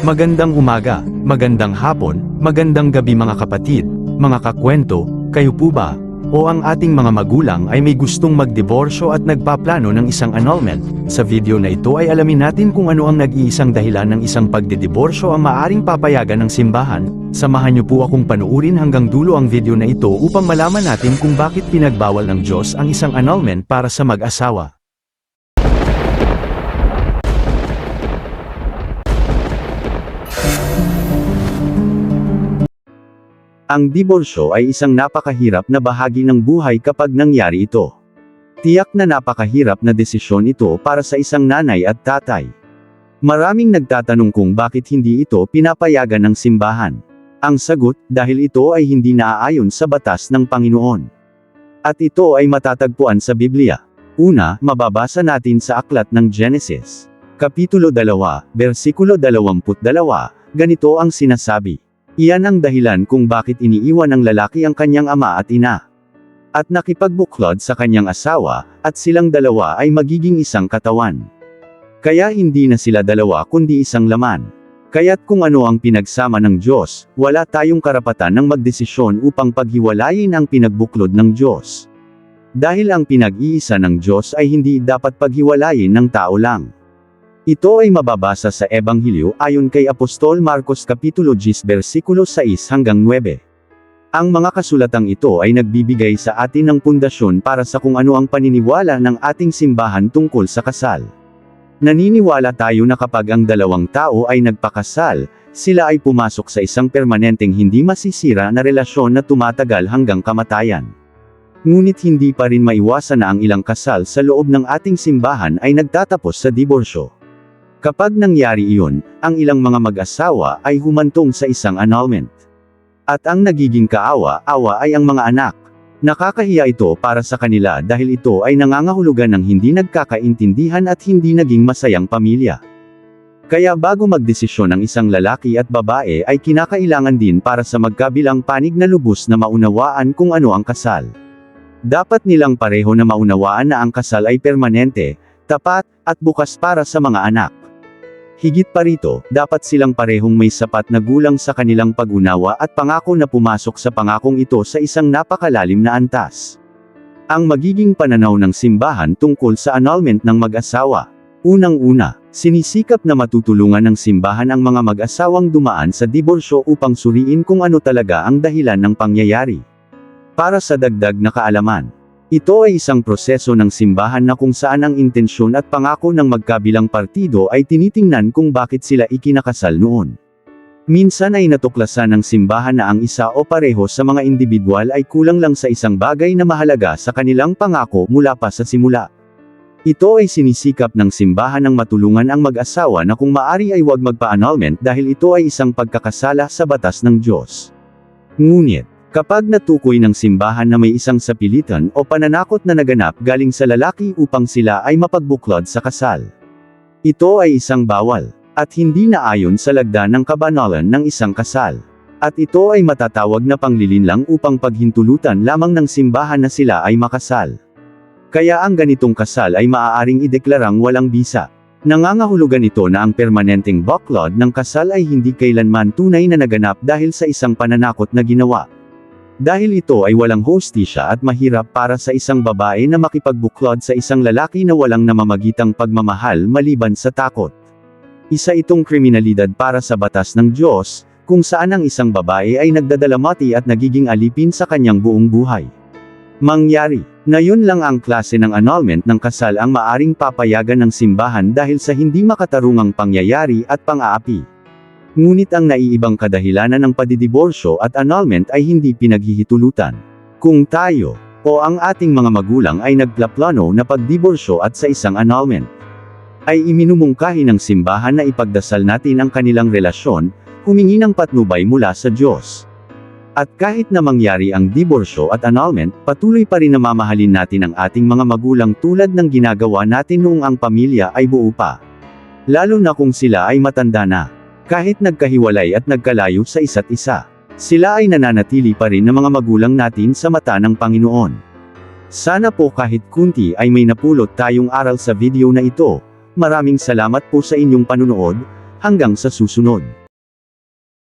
Magandang umaga, magandang hapon, magandang gabi mga kapatid, mga kakwento, kayo po ba? O ang ating mga magulang ay may gustong magdiborsyo at nagpaplano ng isang annulment. Sa video na ito ay alamin natin kung ano ang nag-iisang dahilan ng isang pagdidiborsyo ang maaring papayagan ng simbahan. Samahan niyo po akong panuurin hanggang dulo ang video na ito upang malaman natin kung bakit pinagbawal ng Diyos ang isang annulment para sa mag-asawa. Ang diborsyo ay isang napakahirap na bahagi ng buhay kapag nangyari ito. Tiyak na napakahirap na desisyon ito para sa isang nanay at tatay. Maraming nagtatanong kung bakit hindi ito pinapayagan ng simbahan. Ang sagot, dahil ito ay hindi naaayon sa batas ng Panginoon. At ito ay matatagpuan sa Biblia. Una, mababasa natin sa aklat ng Genesis. Kapitulo 2, versikulo 22, ganito ang sinasabi. Iyan ang dahilan kung bakit iniiwan ng lalaki ang kanyang ama at ina. At nakipagbuklod sa kanyang asawa, at silang dalawa ay magiging isang katawan. Kaya hindi na sila dalawa kundi isang laman. Kaya't kung ano ang pinagsama ng Diyos, wala tayong karapatan ng magdesisyon upang paghiwalayin ang pinagbuklod ng Diyos. Dahil ang pinag-iisa ng Diyos ay hindi dapat paghiwalayin ng tao lang. Ito ay mababasa sa Ebanghelyo ayon kay Apostol Marcos Kapitulo 10 versikulo 6 hanggang 9. Ang mga kasulatang ito ay nagbibigay sa atin ng pundasyon para sa kung ano ang paniniwala ng ating simbahan tungkol sa kasal. Naniniwala tayo na kapag ang dalawang tao ay nagpakasal, sila ay pumasok sa isang permanenteng hindi masisira na relasyon na tumatagal hanggang kamatayan. Ngunit hindi pa rin maiwasan na ang ilang kasal sa loob ng ating simbahan ay nagtatapos sa diborsyo. Kapag nangyari iyon, ang ilang mga mag-asawa ay humantong sa isang annulment. At ang nagiging kaawa-awa ay ang mga anak. Nakakahiya ito para sa kanila dahil ito ay nangangahulugan ng hindi nagkakaintindihan at hindi naging masayang pamilya. Kaya bago magdesisyon ang isang lalaki at babae ay kinakailangan din para sa magkabilang panig na lubos na maunawaan kung ano ang kasal. Dapat nilang pareho na maunawaan na ang kasal ay permanente, tapat, at bukas para sa mga anak. Higit pa rito, dapat silang parehong may sapat na gulang sa kanilang pag-unawa at pangako na pumasok sa pangakong ito sa isang napakalalim na antas. Ang magiging pananaw ng simbahan tungkol sa annulment ng mag-asawa. Unang-una, sinisikap na matutulungan ng simbahan ang mga mag-asawang dumaan sa diborsyo upang suriin kung ano talaga ang dahilan ng pangyayari. Para sa dagdag na kaalaman, ito ay isang proseso ng simbahan na kung saan ang intensyon at pangako ng magkabilang partido ay tinitingnan kung bakit sila ikinakasal noon. Minsan ay natuklasan ng simbahan na ang isa o pareho sa mga individual ay kulang lang sa isang bagay na mahalaga sa kanilang pangako mula pa sa simula. Ito ay sinisikap ng simbahan ng matulungan ang mag-asawa na kung maari ay huwag magpa-annulment dahil ito ay isang pagkakasala sa batas ng Diyos. Ngunit, Kapag natukoy ng simbahan na may isang sapilitan o pananakot na naganap galing sa lalaki upang sila ay mapagbuklod sa kasal. Ito ay isang bawal, at hindi naayon sa lagda ng kabanalan ng isang kasal. At ito ay matatawag na panglilinlang upang paghintulutan lamang ng simbahan na sila ay makasal. Kaya ang ganitong kasal ay maaaring ideklarang walang bisa. Nangangahulugan ito na ang permanenteng buklod ng kasal ay hindi kailanman tunay na naganap dahil sa isang pananakot na ginawa. Dahil ito ay walang hostisya at mahirap para sa isang babae na makipagbuklod sa isang lalaki na walang namamagitang pagmamahal maliban sa takot. Isa itong kriminalidad para sa batas ng Diyos, kung saan ang isang babae ay nagdadalamati at nagiging alipin sa kanyang buong buhay. Mangyari, na yun lang ang klase ng annulment ng kasal ang maaring papayagan ng simbahan dahil sa hindi makatarungang pangyayari at pang-aapi. Ngunit ang naiibang kadahilanan ng padidiborsyo at annulment ay hindi pinaghihitulutan. Kung tayo, o ang ating mga magulang ay nagplaplano na pagdiborsyo at sa isang annulment, ay iminumungkahi ng simbahan na ipagdasal natin ang kanilang relasyon, humingi ng patnubay mula sa Diyos. At kahit na mangyari ang diborsyo at annulment, patuloy pa rin na mamahalin natin ang ating mga magulang tulad ng ginagawa natin noong ang pamilya ay buo pa. Lalo na kung sila ay matanda na. Kahit nagkahiwalay at nagkalayo sa isa't isa, sila ay nananatili pa rin ng mga magulang natin sa mata ng Panginoon. Sana po kahit kunti ay may napulot tayong aral sa video na ito. Maraming salamat po sa inyong panunood. Hanggang sa susunod.